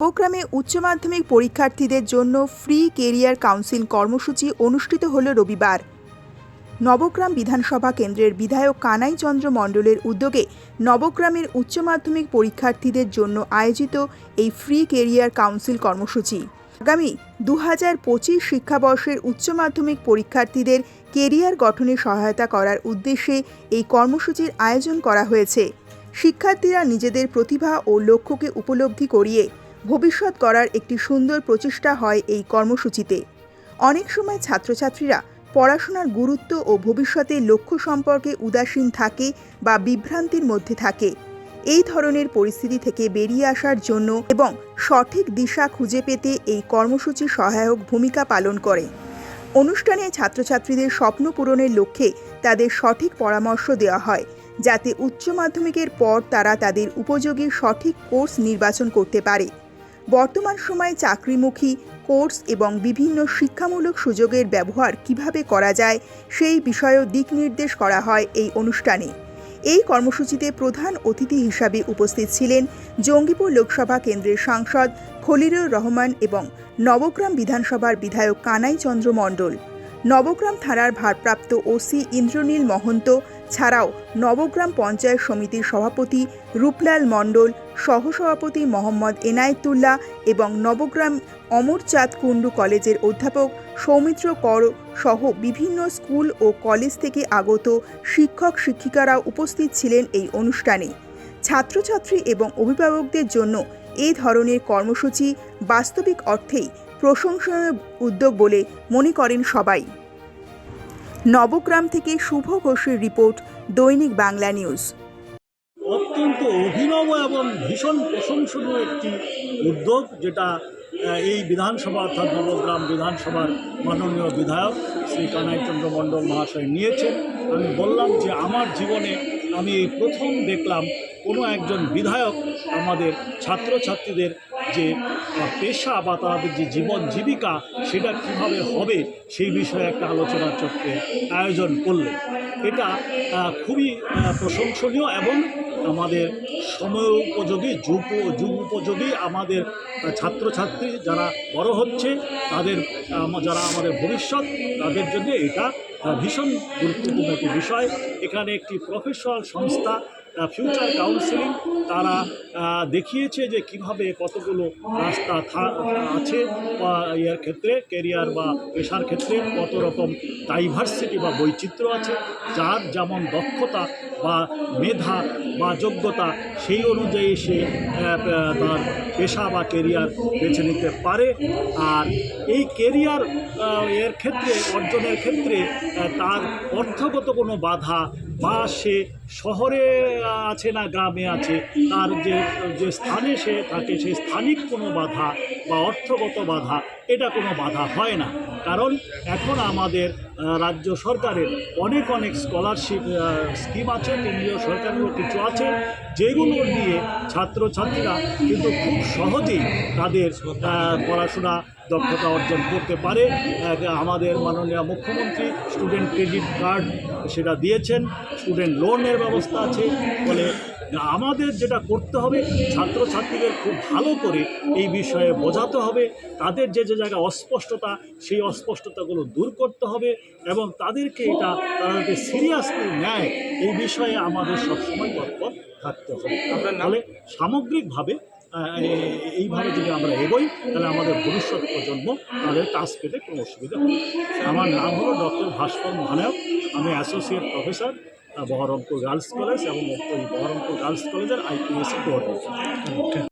নবগ্রামে উচ্চ মাধ্যমিক পরীক্ষার্থীদের জন্য ফ্রি কেরিয়ার কাউন্সিল কর্মসূচি অনুষ্ঠিত হল রবিবার। নবগ্রাম বিধানসভা কেন্দ্রের বিধায়ক কানাই চন্দ্র মণ্ডলের উদ্যোগে নবগ্রামের উচ্চ মাধ্যমিক পরীক্ষার্থীদের জন্য আয়োজিত এই ফ্রি কেরিয়ার কাউন্সিল কর্মসূচি। আগামী দু হাজার পঁচিশ শিক্ষাবর্ষের উচ্চ মাধ্যমিক পরীক্ষার্থীদের কেরিয়ার গঠনে সহায়তা করার উদ্দেশ্যে এই কর্মসূচির আয়োজন করা হয়েছে। শিক্ষার্থীরা নিজেদের প্রতিভা ও লক্ষ্যকে উপলব্ধি করিয়ে ভবিষ্যৎ গড়ার একটি সুন্দর প্রচেষ্টা হয় এই কর্মসূচিতে। অনেক সময় ছাত্রছাত্রীরা পড়াশোনার গুরুত্ব ও ভবিষ্যতের লক্ষ্য সম্পর্কে উদাসীন থাকে বা বিভ্রান্তির মধ্যে থাকে। এই ধরনের পরিস্থিতি থেকে বেরিয়ে আসার জন্য এবং সঠিক দিশা খুঁজে পেতে এই কর্মসূচি সহায়ক ভূমিকা পালন করে। অনুষ্ঠানে ছাত্রছাত্রীদের স্বপ্ন পূরণের লক্ষ্যে তাদের সঠিক পরামর্শ দেওয়া হয়, যাতে উচ্চ মাধ্যমিকের পর তারা তাদের উপযোগী সঠিক কোর্স নির্বাচন করতে পারে। বর্তমান সময়ে চাকরিমুখী, কোর্স এবং বিভিন্ন শিক্ষামূলক সুযোগের ব্যবহার কীভাবে করা যায়, সেই বিষয়েও দিক নির্দেশ করা হয় এই অনুষ্ঠানে। এই কর্মসূচিতে প্রধান অতিথি হিসাবে উপস্থিত ছিলেন জঙ্গিপুর লোকসভা কেন্দ্রের সাংসদ খলিরুর রহমান এবং নবগ্রাম বিধানসভার বিধায়ক কানাই চন্দ্র মণ্ডল। নবগ্রাম থানার ভারপ্রাপ্ত ওসি ইন্দ্রনীল মহন্ত ছাড়াও নবগ্রাম পঞ্চায়েত সমিতির সভাপতি রূপলাল মণ্ডল, সহসভাপতি মোহাম্মদ এনায়েতুল্লাহ এবং নবগ্রাম অমরচাঁদ কুণ্ডু কলেজের অধ্যাপক সৌমিত্র কর সহ বিভিন্ন স্কুল ও কলেজ থেকে আগত শিক্ষক শিক্ষিকারা উপস্থিত ছিলেন এই অনুষ্ঠানে। ছাত্রছাত্রী এবং অভিভাবকদের জন্য এই ধরনের কর্মসূচি বাস্তবিক অর্থেই প্রশংসনীয় উদ্যোগ বলে মনে করেন সবাই। নবগ্রাম থেকে শুভ ঘোষের রিপোর্ট, দৈনিক বাংলা নিউজ। অত্যন্ত অভিনব এবং ভীষণ প্রশংসনীয় একটি উদ্যোগ, যেটা এই বিধানসভা অর্থাৎ নবগ্রাম বিধানসভার মাননীয় বিধায়ক শ্রী কানাইচন্দ্র মণ্ডল মহাশয় নিয়েছেন। আমি বললাম যে, আমার জীবনে আমি এই প্রথম দেখলাম কোনো একজন বিধায়ক আমাদের ছাত্রছাত্রীদের যে পেশা বা তাদের যে জীবন জীবিকা, সেটা কীভাবে হবে, সেই বিষয়ে একটা আলোচনা চক্রের আয়োজন করলেন। এটা খুবই প্রশংসনীয় এবং আমাদের সময় উপযোগী, যুগ যুগ উপযোগী আমাদের ছাত্রছাত্রী যারা বড় হচ্ছে, তাদের যারা আমাদের ভবিষ্যৎ, তাদের জন্য এটা ভীষণ গুরুত্বপূর্ণ একটি বিষয়। এখানে একটি প্রফেশনাল সংস্থা ফিউচার কাউন্সিলিং তারা দেখিয়েছে যে কীভাবে কতগুলো রাস্তা আছে, বা ইয়ের ক্ষেত্রে কেরিয়ার বা পেশার ক্ষেত্রে কত রকম ডাইভার্সিটি বা বৈচিত্র্য আছে, যার যেমন দক্ষতা বা মেধা বা যোগ্যতা, সেই অনুযায়ী সে তার পেশা বা কেরিয়ার বেছে নিতে পারে। আর এই কেরিয়ার এর ক্ষেত্রে, অর্জনের ক্ষেত্রে তার অর্থগত কোনো বাধা বা সে শহরে আছে না, গ্রামে আছে, তার যে যে স্থানে সে থাকে, সেই স্থানিক কোনো বাধা বা অর্থগত বাধা এটা কোনো বাধা হয় না। কারণ এখন আমাদের রাজ্য সরকারের অনেক অনেক স্কলারশিপ স্কিম আছে, কেন্দ্রীয় সরকারেরও কিছু আছে, যেগুলো নিয়ে ছাত্রছাত্রীরা কিন্তু খুব সহজেই তাদের পড়াশোনা দক্ষতা অর্জন করতে পারে। আমাদের মাননীয় মুখ্যমন্ত্রী স্টুডেন্ট ক্রেডিট কার্ড সেটা দিয়েছেন স্টুডেন্ট লোনের ব্যবস্থা আছে, ফলে আমাদের যেটা করতে হবে ছাত্রছাত্রীদের খুব ভালো করে এই বিষয়ে বোঝাতে হবে তাদের যে যে জায়গায় অস্পষ্টতা সেই অস্পষ্টতাগুলো দূর করতে হবে এবং তাদেরকে এটা তাদেরকে সিরিয়াসলি নেয় এই বিষয়ে আমাদের সবসময় তৎপর থাকতে হবে। তাহলে সামগ্রিকভাবে এইভাবে যদি আমরা এগোই তাহলে আমাদের ভবিষ্যৎ প্রজন্ম তাদের কাজ পেতে কোনো অসুবিধা হবে আমার নাম হলো ডক্টর ভাস্কর মহানায়ক আমি associate professor Berhampore girls college এবং বহরমপুর গার্লস কলেজের আইপিএসি কোঅর্ডিনেটর